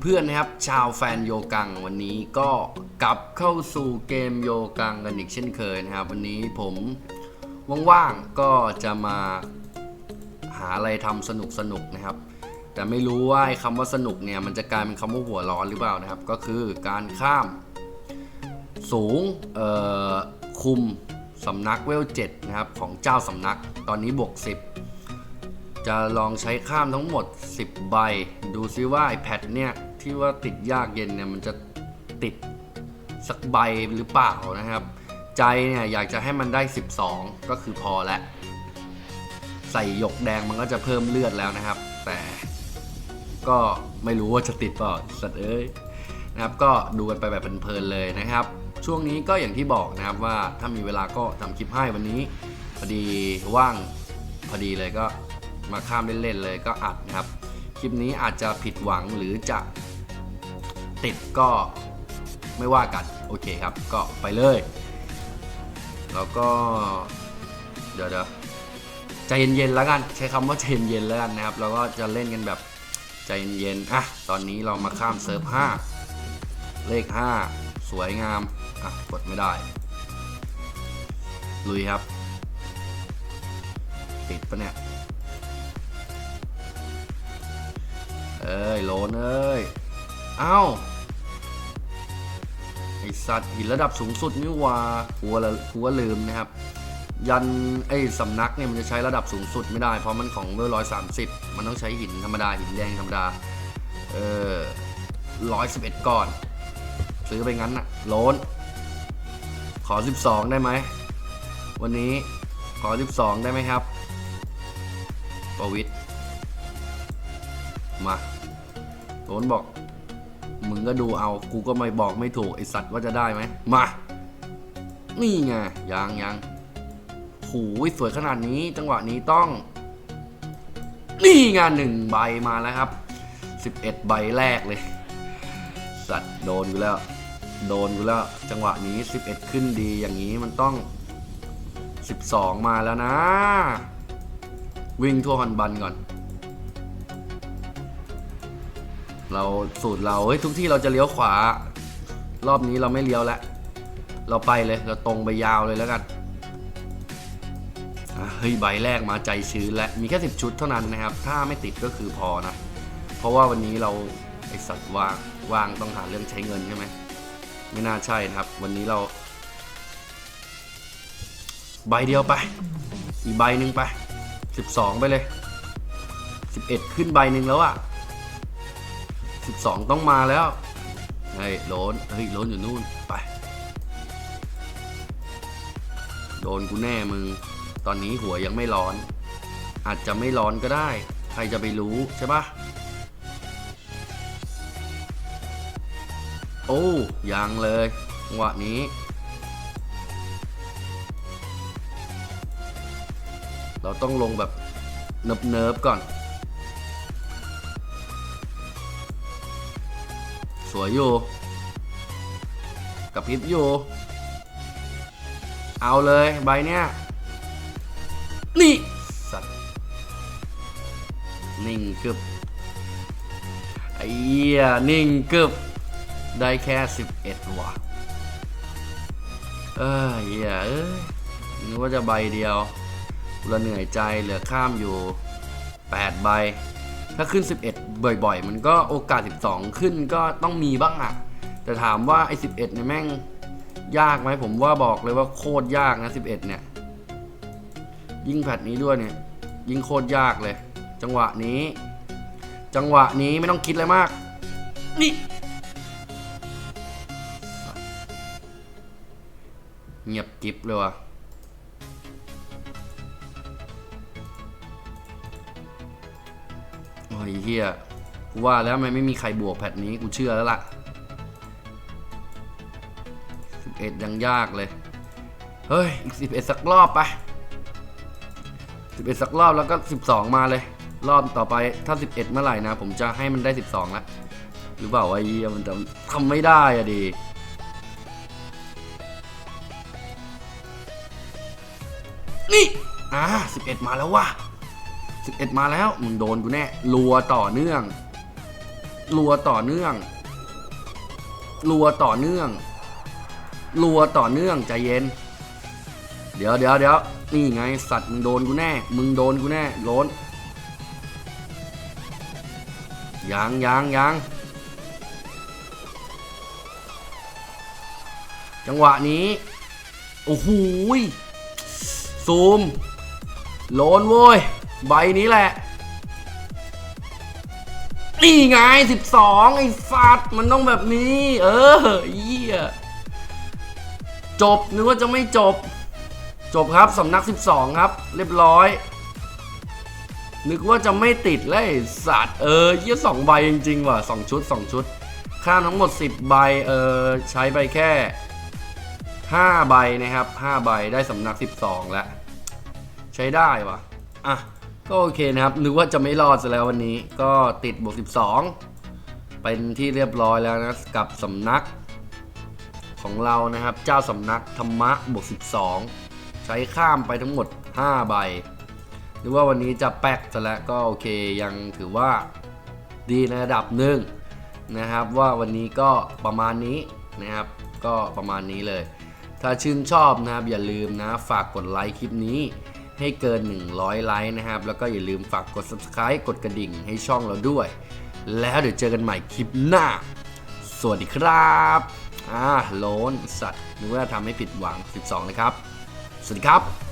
เพื่อนๆนะครับ ชาวแฟนโยกังวันนี้ก็กลับเข้าสู่เกมโยกังกันอีกเช่นเคยนะครับ วันนี้ผมว่างๆก็จะมาหาอะไรทำสนุกๆนะครับ แต่ไม่รู้ว่าคำว่าสนุกเนี่ยมันจะกลายเป็นคำว่าหัวร้อนหรือเปล่านะครับ ก็คือการข้าม สูงคุมสำนักเวล7นะครับของเจ้าสำนักตอนนี้บวก 10 จะลองใช้ข้ามทั้งหมด 10 ใบ ดูซิว่าไอแพดเนี่ย ที่ว่าติดยากเย็นเนี่ยมันจะติดสักใบหรือเปล่านะครับ ใจเนี่ยอยากจะให้มันได้ 12 ก็คือพอแล้วใส่หยกแดงมันก็จะเพิ่มเลือดแล้วนะครับ แต่ก็ไม่รู้ว่าจะติดเปล่าสัตว์เอ้ยนะครับ ก็ดูกันไปแบบเพลินๆเลยนะครับ ช่วงนี้ก็อย่างที่บอกนะครับว่าถ้ามีเวลาก็ทำคลิปให้วันนี้พอดีว่างพอดีเลยก็มาข้ามเล่นๆเลยก็อัดนะครับ คลิปนี้อาจจะผิดหวังหรือจะ ติดก็ไม่ว่ากัน โอเคครับ ก็ไปเลย แล้วก็ เดี๋ยวเดี๋ยวใจเย็นๆแล้วกันใช้คำว่าใจเย็นๆแล้วกันนะครับ แล้วก็จะเล่นกันแบบใจเย็นๆอะตอนนี้เรามาข้ามเซิร์ฟ5เลข 5 สวยงาม อะ กดไม่ได้ ลุยครับ ติดปะเนี่ย เอ้ย โลนเอ้ย เอ้า ไอสัตว์หินระดับสูงสุดนี่ว่าหัวละหัวลืมนะครับ ยันไอสำนักเนี่ยมันจะใช้ระดับสูงสุดไม่ได้เพราะมันของเวอร์ร้อยสามสิบมันต้องใช้หินธรรมดาหินแดงธรรมดาเออร้อยสิบเอ็ดก่อน ซื้อไปงั้นน่ะโลนขอ 12 ได้ไหม วันนี้ขอ 12 ได้ไหมครับ ประวิทย์มาโลนบอก มึงก็ดูเอา กูก็ไม่บอกไม่ถูกไอสัตว์ว่าจะได้ไหมมา นี่ไงยังยังหูสวยขนาดนี้ จังหวะนี้ต้อง นี่ไงหนึ่งใบมาแล้วครับ 11 ใบแรกเลย สัตว์โดนอยู่แล้ว โดนอยู่แล้ว จังหวะนี้ 11 ขึ้นดีอย่างนี้มันต้อง 12 มาแล้วนะ วิ่งทั่วฮอนบันก่อน เราสูตรเราเฮ้ยทุกที่เราจะเลี้ยวขวา รอบนี้เราไม่เลี้ยวแล้วเราไปเลยเราตรงไปยาวเลยแล้วกันเฮ้ยใบแรกมาใจชื้นและมีแค่สิบชุดเท่านั้นนะครับ ถ้าไม่ติดก็คือพอนะ เพราะว่าวันนี้เราไอสัตว์วางวางต้องหาเรื่องใช้เงินใช่ไหมไม่น่าใช่นะครับ วันนี้เรา ใบเดียวไป อีกใบหนึ่งไปสิบสองไปเลยสิบเอ็ดขึ้นใบหนึ่งแล้วอะ่ะ 12 ต้องมาแล้วไอ้โลนเฮ้ยโลนอยู่นู่นไป โดนกูแน่มึง ตอนนี้หัวยังไม่ร้อน อาจจะไม่ร้อนก็ได้ ใครจะไปรู้ใช่ปะโอ้ยังเลยจังวะนี้ เราต้องลงแบบเนิบๆก่อน สวยอยู่กับพริบอยู่ เอาเลยใบเนี้ย นี่ สัตว์ นิ่งกึบไอ้เหี้ยนิ่งกึบได้แค่ 11ว่ะเออเหี้ยเอ้ยนึกว่าจะใบเดียวเราเหนื่อยใจเหลือข้ามอยู่ 8 ใบ ถ้าขึ้น 11 บ่อยๆ มันก็โอกาส 12 ขึ้นก็ต้องมีบ้างอะแต่ถามว่าไอ้11เนี่ยแม่งยากไหมผมว่าบอกเลยว่าโคตรยากนะ 11 เนี่ย ยิ่งแพทนี้ด้วยเนี่ย ยิ่งโคตรยากเลย จังหวะนี้ จังหวะนี้ไม่ต้องคิดอะไรมาก นี่เงียบกิฟเลยว่ะ ยเฮียกูว่าแล้วมันไม่มีใครบวกแพทนี้กูเชื่อแล้วล่ะ11ยังยากเลย เฮ้ย อีก 11 สักรอบไป 11 สักรอบแล้วก็ 12 มาเลย รอบต่อไปถ้า 11 เมื่อไหร่นะ ผมจะให้มันได้ 12แล้วหรือเปล่าไอ้เฮียมันจะทำไม่ได้อะดีนี่ อ่า11 มาแล้วว่ะ 11 มาแล้วมึงโดนกูแน่รัวต่อเนื่องรัวต่อเนื่องรัวต่อเนื่องรัวต่อเนื่องใจเย็น เดี๋ยวเดี๋ยวเดี๋ยวนี่ไงสัตว์มึงโดนกูแน่ มึงโดนกูแน่โดนยังยังยังจังหวะนี้ โอ้โหซูมโลนโว้ย ใบนี้แหละ นี่ไง12ไอ้ฟัดมันต้องแบบนี้ เออเยี่ยจบนึกว่าจะไม่จบ จบครับสำนัก 12 ครับ เรียบร้อย นึกว่าจะไม่ติดเลยสัตว์เออเยี่ยสองใบจริงๆว่ะสองชุดสองชุด ค่าทั้งหมด 10 ใบเออใช้ไปแค่ 5 ใบนะครับ 5 ใบได้สำนัก 12 แล้ว ใช้ได้ว่ะอะ ก็โอเคนะครับ นึกว่าจะไม่รอดซะแล้ววันนี้ ก็ติดบวก 12 เป็นที่เรียบร้อยแล้วนะกับสำนักของเรานะครับ เจ้าสำนักธรรมะบวก 12 ใช้ข้ามไปทั้งหมด 5 ใบ นึกว่าวันนี้จะแป๊กซะแล้วก็โอเคยังถือว่าดีในระดับหนึ่งนะครับ ว่าวันนี้ก็ประมาณนี้นะครับ ก็ประมาณนี้เลย ถ้าชื่นชอบนะครับอย่าลืมนะฝากกดไลค์คลิปนี้ ให้เกิน 100 ไลค์นะครับ แล้วก็อย่าลืมฝากกด subscribe กดกระดิ่งให้ช่องเราด้วย แล้วเดี๋ยวเจอกันใหม่คลิปหน้า สวัสดีครับอ่าโลนสัตว์นึกว่าทำให้ผิดหวัง 12 นะครับ สวัสดีครับ